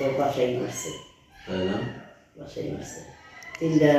তোর বাসায় মারছে তাই না বাসায় মারছে তিনটা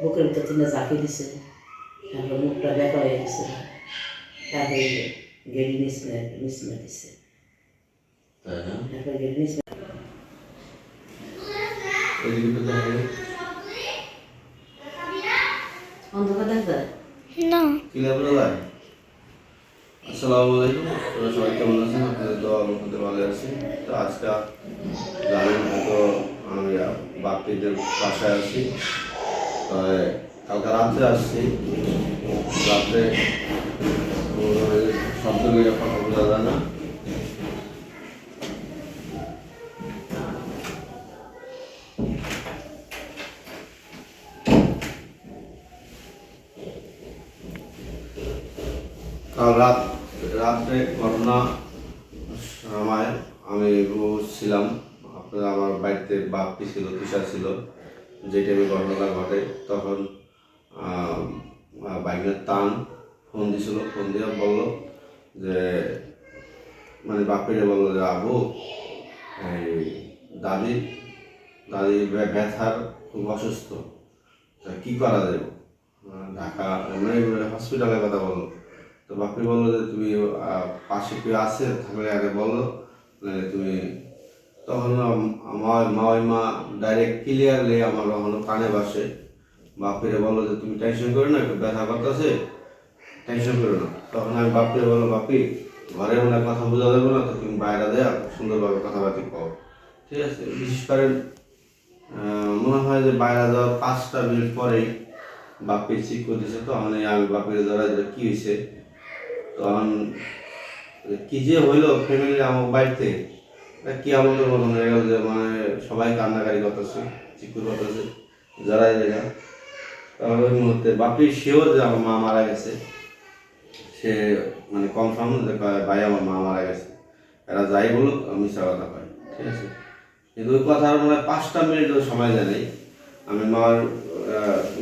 বুকের ভিতর তিনটা ঝাঁকি দিছে তারপর মুখটা দেখা হয়ে গেছে তারপরে গেড়ি নিচ নিচ দিছে তারপরে গেড়ি নিচ তো। অন্ধকার দেখা না ক্লিয়ার বলে ভাই আসসালামু আলাইকুম তোমরা সবাই কেমন আছেন আপনাদের তো আমাদের ভালো আছি তো আজকে জানেন হয়তো আমি বাপিদের বাসায় আছি। কালকে রাত্রে আসছি। রাত্রে শব্দ করে কথা বোঝা যায় না। কাল রাত, রাত্রে ঘটনা সময় আমি ছিলাম। আমার বাড়িতে বাপ্পি ছিল, তুষার ছিল। যে টাইমে ঘটনাটা ঘটে, তখন বাইকের টান, ফোন দিছিল, ফোন দিয়ে বলল যে মানে বাপিরে বলল যে, আবু, এই দাদি দাদি ব্য- ব্যথার খুব অসুস্থ। তা কী করা যাবে ঢাকা মানে হসপিটালের কথা বলল। তো বাপি বলল যে, তুমি পাশে কেউ আছে? থাকলে আগে বলো তুমি তখন আমার মা ওই মা ডাইরেক্ট ক্লিয়ারলি আমার কখনো কানে বাসে বাপিরে বলো যে, তুমি টেনশন করো না, একটু ব্যথা করতেছে টেনশন করো না। তখন আমি বাপিরে বলো বাপি, ঘরে মনে কথা বোঝা যাবে না, তো তুমি বাইরে দেয়, সুন্দরভাবে কথাবার্তা কও। ঠিক আছে, বিশেষ করে মনে হয় যে বাইরে যাওয়ার পাঁচটা মিনিট পরেই বাপি ঠিক করে দিছে তো আমি বাপির দ্বারা যে কী হয়েছে তখন, কী যে হইল ফ্যামিলি আমার বাড়িতে কি আমাদের মতন হয়ে গেল যে মানে সবাই কান্নাকারি করতেছে, চিকুর করতেছে, যারাই জায়গা তখন ওই মুহূর্তে বাপি সেও যে আমার মা মারা গেছে। সে মানে কনফার্ম যে ভাই আমার মা মারা গেছে। এরা যাই বলুক, আমি কথা কয় ঠিক আছে? কিন্তু ওই কথার মানে পাঁচটা মিনিটও সময় নাই। আমি মার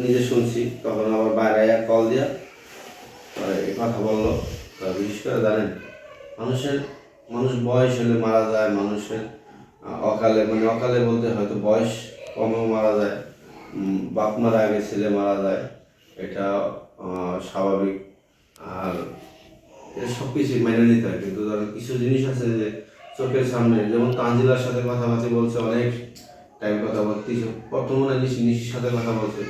নিজে শুনছি, তখন আবার বাইরে কল দিয়া এই কথা বলল। বিশেষ করে জানেন, মানুষের মানুষ বয়স হলে মারা যায়, মানুষের অকালে মানে অকালে বলতে হয়তো বয়স কমেও মারা যায় বাপ মারা আগে ছেলে মারা যায়, এটা স্বাভাবিক। আর সব কিছু মেনে নিতে হয়, কিন্তু ধরেন কিছু জিনিস আছে যে চোখের সামনে, যেমন তানজিলার সাথে কথাবার্তা বলছে অনেক টাইম কথা বলতে প্রথম নিশি, নিশির সাথে কথা বলছে।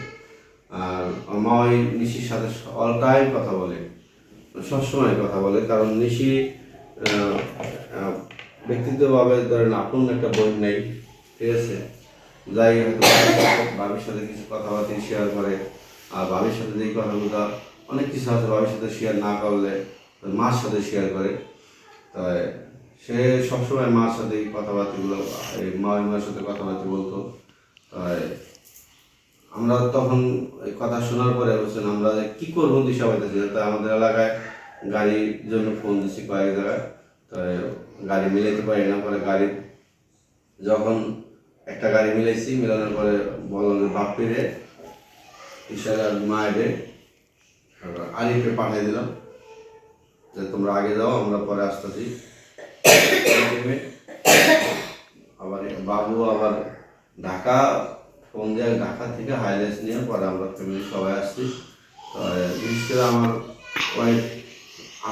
আর মা নিশির সাথে অল টাইম কথা বলে, সবসময় কথা বলে, কারণ নিশি ব্যক্তিগতভাবে ধরেন আপন একটা বই নেই, ঠিক আছে? যাই হয়তো বাবির সাথে কিছু কথাবার্তা শেয়ার করে, আর বাবির সাথে যেই কথাগুলো, অনেক কিছু আছে বাবির সাথে শেয়ার না করলে মার সাথে শেয়ার করে। তাই সে সবসময় মার সাথে এই কথাবার্তাগুলো, এই মা ওই মার সাথে কথাবার্তা বলতো। তাই আমরা তখন এই কথা শোনার পরে বলছেন, আমরা কি করব দিশা পাইতেছি তাই আমাদের এলাকায় গাড়ির জন্য ফোন দিছি কয়েক জায়গায়। তাই গাড়ি মিলাইতে পারি না, পরে গাড়ি যখন একটা গাড়ি মিলাইছি, মিলানোর পরে বললাম যে বাপিরে ইশারার মায়েরে আলিপে পাঠিয়ে দিলাম, যে তোমরা আগে যাও, আমরা পরে আসতেছি। আবার বাবু আবার ঢাকা ফোন দিয়ে ঢাকা থেকে হাইলাইট নিয়ে পরে আমরা ফ্যামিলি সবাই আসছি। তো বিশেষ করে আমার অনেক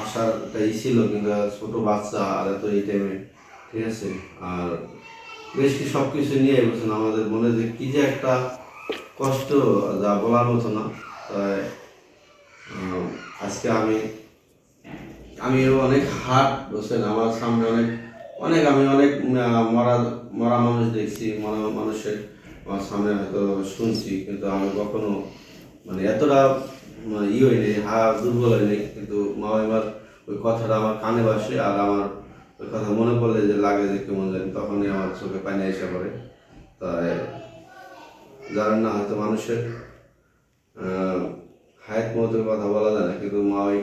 আসার একটা ই ছিল, কিন্তু ছোট বাচ্চা আর এত এই টাইমে ঠিক আছে? আর বেশ কি সব কিছু নিয়ে বলছেন আমাদের মনে যে কি যে একটা কষ্ট, যা বলার মতো না। তাই আজকে আমি আমি অনেক হাট বলছেন আমার সামনে অনেক অনেক আমি অনেক মরা মরা মানুষ দেখছি, মরা মানুষের আমার সামনে হয়তো শুনছি, কিন্তু আমি কখনো মানে এতটা মানে ই হয়নি হা দুর্বল হয়নি কিন্তু মা এবার ওই কথাটা আমার কানে বাসে আর আমার ওই কথা মনে পড়লে যে লাগে যে কেমন জানি, তখনই আমার চোখে পানি এসে পড়ে। তাই জানেন না, হয়তো মানুষের হায়াত মতের কথা বলা যায় না, কিন্তু মা ওই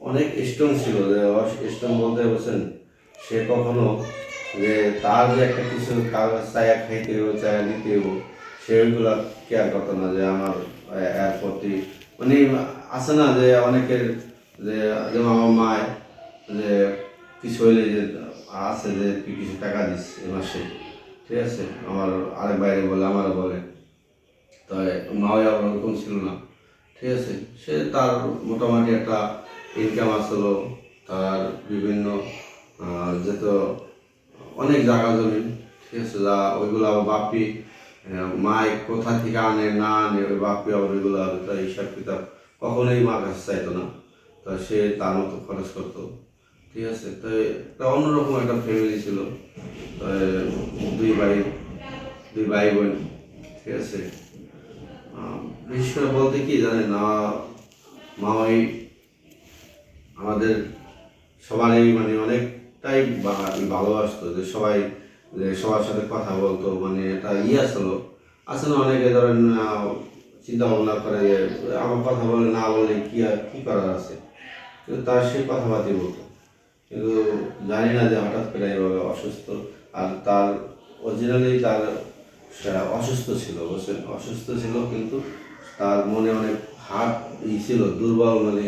অনেক স্ট্রং ছিল। যে স্ট্রং বলতে বলছেন, সে কখনো যে তার যে একটা কিছু কাগজ চায়া খাইতে হব চায়া নিতে হব সেগুলো কেয়ার করতো না যে আমার এ- মানে আছে না যে অনেকের যে যেমন আমার মায়, যে কিছু হইলে যে আছে যে তুই কিছু টাকা দিস এ মাসে, ঠিক আছে? আমার আরেক বাইরে বলে আমারও বলে। তাই মাও আবার ওরকম ছিল না, ঠিক আছে? সে তার মোটামুটি একটা ইনকাম আসলো, তার বিভিন্ন যেত অনেক জায়গা জমি, ঠিক আছে? যা ওইগুলো আবার বাপি মায় কোথা থেকে আনে, না আনে ওই বাপি ওইগুলো তার হিসাব কিতাব কখনোই মা কাছে চাইতো না। তা সে তার মতো খরচ করতো। ঠিক আছে? তো একটা অন্যরকম একটা ফ্যামিলি ছিল। দুই ভাই দুই ভাই বোন, ঠিক আছে? বিশেষ করে বলতে কি জানেন না মামাই আমাদের সবারই মানে অনেকটাই ভালোবাসতো যে সবাই যে সবার সাথে কথা বলতো মানে একটা ইয়ে আসলো। আসলে অনেকে ধরেন চিন্তা ভাবনা করে যে, আমার কথা বলে না বলে কি আর, কি করার আছে? কিন্তু তার সেই কথাবার্তা বলতো। কিন্তু জানি না যে হঠাৎ করে এভাবে অসুস্থ, আর তার অরিজিনালি তার অসুস্থ ছিল, বুঝছেন? অসুস্থ ছিল কিন্তু তার মনে অনেক হাত ই ছিল, দুর্বল মানে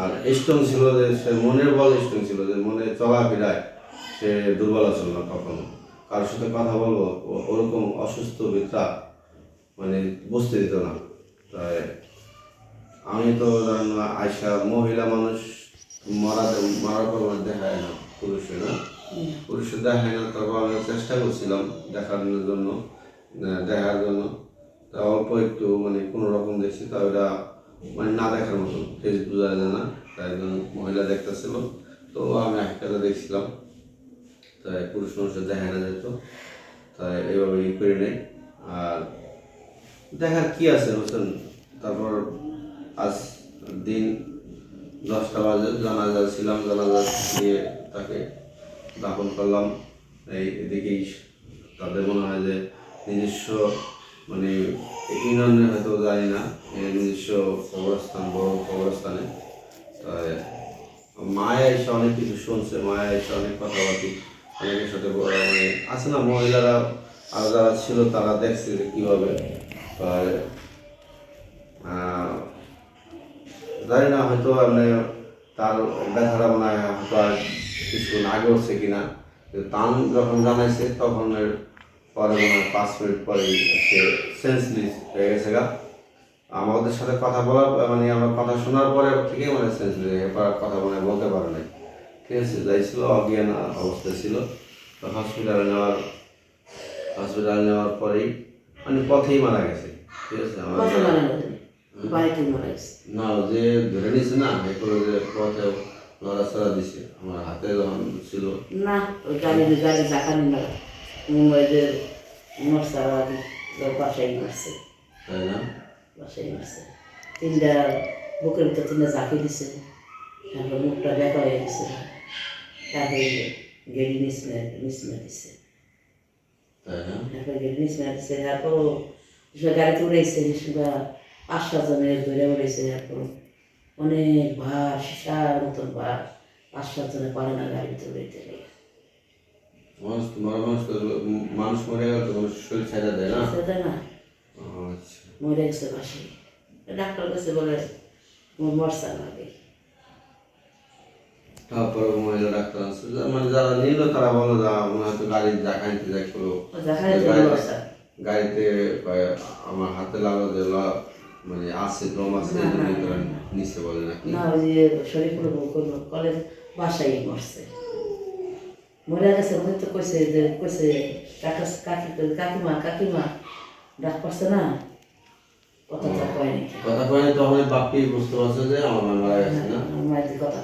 আর স্ট্রং ছিল যে, সে মনের বল স্ট্রং ছিল যে, মনে চলা চলাফেরায় সে দুর্বল ছিল না কখনো। কারোর সাথে কথা বলব ওরকম অসুস্থ বিত্রা মানে বুঝতে দিত না। তাই আমি তো আয়সা মহিলা মানুষ মরা মরার পর দেখায় না পুরুষে না পুরুষে দেখায় না তারপর আমি চেষ্টা করছিলাম দেখানোর জন্য দেখার জন্য। তা অল্প একটু মানে কোনো রকম দেখছি তা ওটা মানে না দেখার মতো। ফেস বোঝা যায় না তাই মহিলা দেখতেছিল। তো আমি একটা দেখছিলাম। তাই পুরুষ মানুষের দেখা না যেত তাই এইভাবে ই করে নেই আর দেখার কি আছে বুঝছেন? তারপর আজ দিন দশটা বাজে, জানাজা ছিলাম, জানাজা দিয়ে তাকে দাফন করলাম। এই এদিকেই তাদের মনে হয় যে নিজস্ব মানে ইউনিয়নে হয়তো জানি না নিজস্ব কবরস্থান, বড় কবরস্থানে। তাই মায়া এসে অনেক কিছু শুনছে, মায়া এসে অনেক কথাবার্তি অনেকের সাথে আছে না, মহিলারা আর যারা ছিল তারা দেখছে যে কীভাবে। জানি না, হয়তো তার ব্যথাটা হয়তো আর আগে হচ্ছে কিনা। তান যখন জানাইছে, তখন পরে মনে হয় পাঁচ মিনিট পরেই সে হয়ে গেছে গা। আমাদের সাথে কথা বলার মানে আমরা কথা শোনার পরে ঠিকই মানে সেন্সলেস কথা মনে বলতে পারে নাই। ঠিক আছে যাইছিল অজ্ঞান অবস্থায় ছিল। তো হসপিটালে নেওয়ার হসপিটালে নেওয়ার পরেই মানে পথেই মারা গেছে। ঠিক আছে না যে ধরে না এগুলো যে পথে নড়াচড়া দিছে আমার হাতে যখন ছিল। না ওই গাড়ির গাড়ি জাকানি না মুম্বাইদের মশার বাসায় মারছে। তাই না? বাসায় মারছে। তিনটা বুকের ভিতর তিনটা ঝাঁকি দিছে। তারপর মুখটা দেখা হয়ে গেছে। নিচমে দিছে তাই না তারপরে গেড়ি নিচমে দিছে তারপর গাড়িতে উড়াইছে সেটা পাঁচ সাতজনের ধরে উড়াইছে তারপর অনেক ভার সার মতন ভার পাঁচ সাতজনে পারে না গাড়িতে উড়াইতে লেগে মানুষ মানুষ মরে গেল তো শরীর ছাড়া দেয় না সেটা না মরে গেছে পাশে ডাক্তার কাছে বলে মোর মরসা লাগে তারপরে মহিলা ডাক্তার আছে। মানে যারা নিল তারা বলো যা মনে হয়তো গাড়ি- মরসা গাড়িতে আমার হাতে লাগল যে মানে আছে দম আছে তারা নিচে বলে নাকি? না ওই যে করল কলেজ বাসায় মরছে মরে গেছে মনে তো কইছে যে কইছে কাকা কাকি কাকিমা কাকিমা ডাক পারছে না? কথা তো কয় নাকি? কথা কয়ে তখন বাপি বুঝতে পারছে যে আমার মারা গেছে না? আমার কথা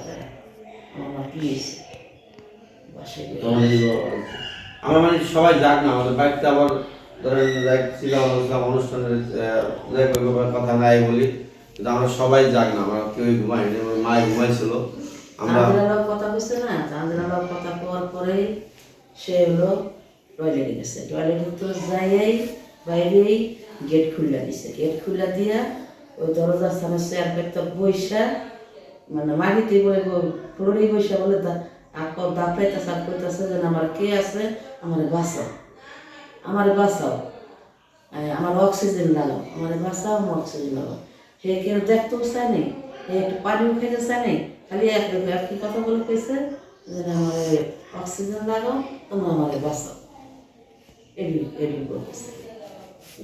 কয় আমার মা কি হয়েছে বাসায় গিয়ে। তখন এই আমরা মানে সবাই যাক না, আমাদের বাড়িতে আবার ধরেন অনুষ্ঠান অনুষ্ঠানের কথা নাই বলি, কিন্তু আমরা সবাই যাক না, আমরা কেউই ঘুমাইনি আমার ঘুমাইছিল আমরা কথা কইছে না চান্দিরালাও কথা কওয়ার পরেই সে হলো টয়লেটে গেছে টয়লেটে তো যাইয়াই, বাইরেই গেট খুলে দিছে গেট খুলে দিয়া ওই দরজার সামনে চেয়ার পেটটা বইসা মানে মাগিতে বলে ফ্লোরেই বইসা বলে আপ দাপড়াইতেছে আর কইতেছে যে আমার কে আছে আমার বাঁচাও। আমার বাঁচাও। আমার অক্সিজেন লাগাও আমার বাঁচাও আমার অক্সিজেন লাগাও সে কেউ দেখতেও চায় নাই? সে একটু পানিও খেতে চায় নাই? খালি এক একই কথা বলে কইছে? যে আমার অক্সিজেন লাগাও তোমরা আমার বাঁচাও। এডি এডি বলতেছে।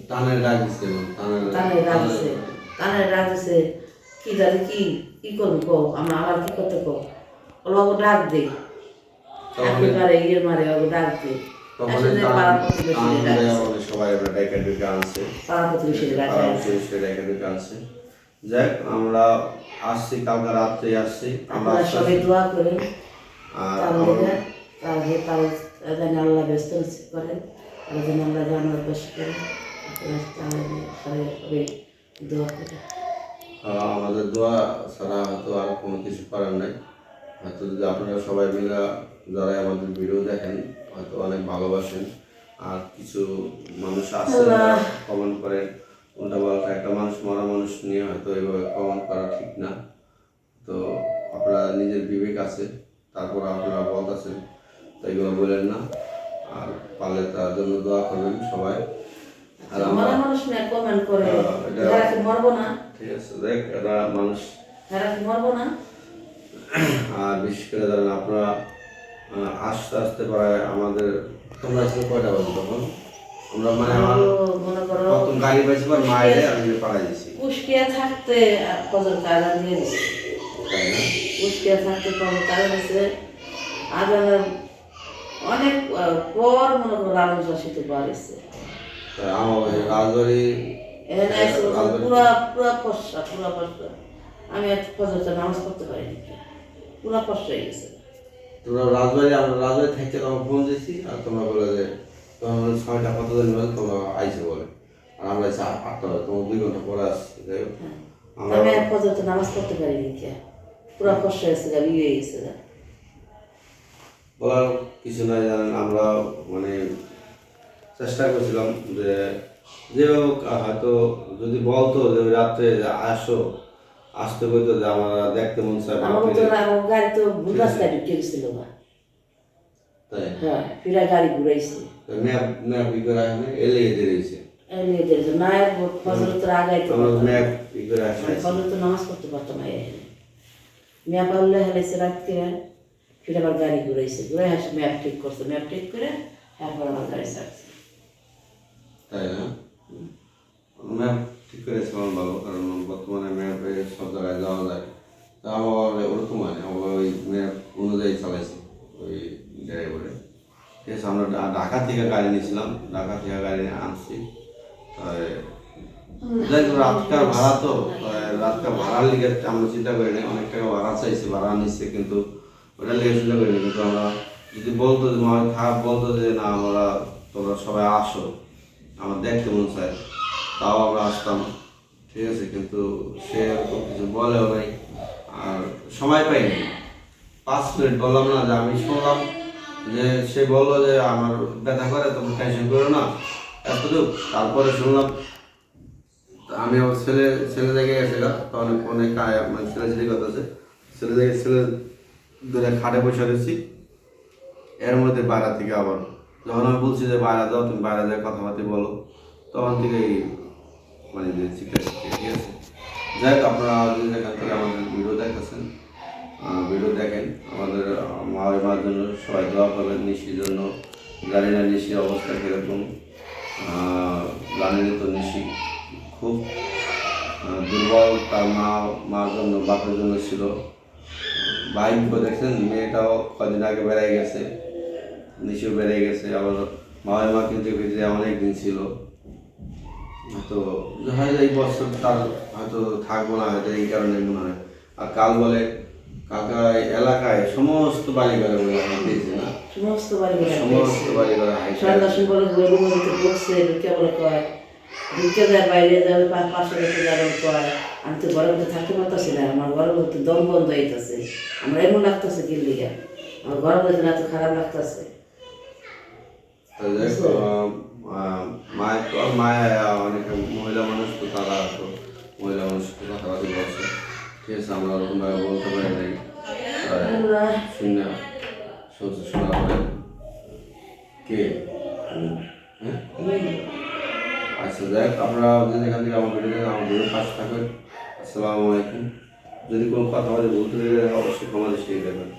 টানের ডাক দিচ্ছে না, টানের তানের রাখছে তানের রাখছে কি জানি কি? কি করব কো আমরা আবার কি করতে কো ওকে ডাক দে। একেবারে ইয়ে মারে ওকে ডাক দে। আমরা যাক আসছি কালকে রাত্রে আসছি। সবাই দোয়া করেন। আর তাহলে যেন আল্লাহ ব্যস্ত করেন যেন জানার করেন তাহলে সবাই সবাই দোয়া করেন। আমাদের দোয়া ছাড়া হয়তো আর কোনো কিছু করার নাই। হয়তো যদি আপনারা সবাই মিলে যারা আমাদের ভিডিও দেখেন হয়তো অনেক ভালোবাসেন। আর কিছু মানুষ আছে। কমেন্ট করেন উল্টা পাল্টা একটা মানুষ মরা মানুষ নিয়ে হয়তো এভাবে কমেন্ট করা ঠিক না। তো আপনারা নিজের বিবেক আছে তারপর আপনারা বলতেছেন তো এগুলো বলেন না। আর পারলে তার জন্য দোয়া করবেন সবাই। আর আমরা মরা মানুষ না কমেন্ট করে এটা- মরবো না ঠিক আছে দেখ এরা মানুষ। এরা মরবো না? আর বিশেষ করে ধরেন আপনারা আস্তে আস্তে প্রায় আমাদের তোমরা ছিল কয়টা বাজে তখন? আমরা মানে আমার প্রথম গাড়ি পাইছি পর মায়ের আমি পাড়াই দিছি উস্কিয়া থাকতে ফজর কাজা দিয়ে দিছে উস্কিয়া থাকতে ফজর কাজা দিছে আজানের অনেক পর মনে করো আলম শাসিত বাড়িছে তা আমার রাজবাড়ি- পুরা পুরা ফসা পুরা ফসা। আমি এক ফজরটা নামাজ পড়তে পারিনি। পুরা ফসা হয়ে গেছে। তোমরা রাজবাড়ি আমরা রাজবাড়ি থেকে তখন ফোন দিয়েছি আর তোমরা বলে যে তখন বলে কত দিন বলে তোমরা আইসে বলে। আর আমরা এসে আটটা বাজে তোমার দুই ঘণ্টা পরে আসছি যাই হোক। আমি এক ফজরটা নামাজ পড়তে পারিনি কে পুরা ফসা হয়েছে গা বিয়ে গেছে। গা বলার কিছু নাই জানেন আমরা মানে চেষ্টা করছিলাম যে যে হয়তো যদি বলতো যে ওই রাত্রে আসো আসতে বলতো যে আমরা দেখতে মন চায় আমার তো গাড়ি তো ভুল রাস্তায় ঢুকে গেছিল গা হ্যাঁ ফিরা গাড়ি ঘুরাইছে। ম্যাপ ম্যাপ ই করে আসলে এলে এদের রয়েছে। এমনি না ফজর তো আগাইতে আমরা ম্যাপ ই করে আসলে ফজর তো নামাজ পড়তে না হেলেছে রাত্রে। ফিরে আবার গাড়ি ঘুরাইছে। ঘুরে ম্যাপ ঠিক করছে। ম্যাপ ঠিক করে তারপর আমার গাড়ি ছাড়ছে। তাই না? ম্যাপ ঠিক করেছে আমার ভালো কারণ বর্তমানে ম্যাপে সব জায়গায় যাওয়া যায়। তা আমার ওরকম মানে আমার ওই ম্যাপ অনুযায়ী চালাইছি ওই ড্রাইভারে। ঠিক আছে, আমরা ঢাকা থেকে গাড়ি নিয়েছিলাম, ঢাকা থেকে গাড়ি আনছি। তাই যাই রাতকার ভাড়া তো রাতকার ভাড়ার লিগে আমরা চিন্তা করি না অনেক টাকা ভাড়া চাইছি, ভাড়া নিচ্ছে কিন্তু ওটা লিগে চিন্তা করি না কিন্তু আমরা যদি বলতো যে, মা থাক বলতো যে, না, আমরা তোমরা সবাই আসো। আমার দেখতে মন চায়। তাও আমরা আসতাম। ঠিক আছে, কিন্তু সে এরকম কিছু বলেও নাই। আর সময় পাইনি। পাঁচ মিনিট বললাম না যে আমি শুনলাম যে সে বলল যে আমার ব্যথা করে, তুমি টেনশন করো না, এতটুকু। তারপরে শুনলাম আমি আমার ছেলে ছেলে জায়গায় গেছে তখন ফোনে কায় মানে ছেলে ছেলে কথা আছে ছেলে জায়গায় ছেলে দূরে খাটে বসে রয়েছি। এর মধ্যে বাইরে থেকে আবার যখন আমি বলছি যে বাইরে যাও তুমি বাইরে যাও কথাবার্তা বলো তখন থেকেই মানে যে শিক্ষা শিক্ষা ঠিক আছে? যাই হোক আপনারা এখান থেকে আমাদের ভিডিও দেখেছেন আহ, ভিডিও দেখেন। আমাদের মা মার জন্য সবাই দোয়া করবেন নিশির জন্য। জানি না নিশির অবস্থা কীরকম। জানি তো নিশি খুব দুর্বল তার মা মার জন্য বাপের জন্য ছিল। ভাইকে দেখছেন মেয়েটাও কদিন আগে বেড়াই গেছে। নিচেও বেড়ে গেছে আবার মায়ের মা কিন্তু ভিতরে অনেক দিন ছিল। তো হয়তো এই বছর তার হয়তো থাকব না হয়তো এই কারণে মনে হয়। আর কাল বলে কাকা এলাকায় সমস্ত বাড়ি ঘরে বলে দিয়েছে না? সমস্ত বাড়ি ঘুরে সমস্ত বাড়ি ঘরে হাইটে সন্ধ্যা সময় বলে ঘুরে বসছে ঢুকে কয় ঢুকে যায় বাইরে যাবে পা- পাশে রেখে যাবে কয় আমি তো থাকতে পারতেছি না আমার দম বন্ধ হইতেছে। আমার এমন লাগতেছে কি লিগা? আমার মধ্যে না তো খারাপ লাগতেছে তো যাই হোক, আহ, আহ, মায়ের তো মায়ের অনেক মহিলা মানুষ তো তারা তো মহিলা মানুষ কথাবার্তা বলছে। ঠিক আছে আমরা ওরকমভাবে বলতে পারি নাই। আল্লাহ। শুনে শুনছে শোনার পরে কে? হ্যাঁ? আচ্ছা যাই আপনারা থেকে আমার ভিডিও আমার ভিডিও পাশে থাকবেন আসসালামু আলাইকুম। যদি কোনো কথা বলে বলতে অবশ্যই ক্ষমা দৃষ্টি দেবেন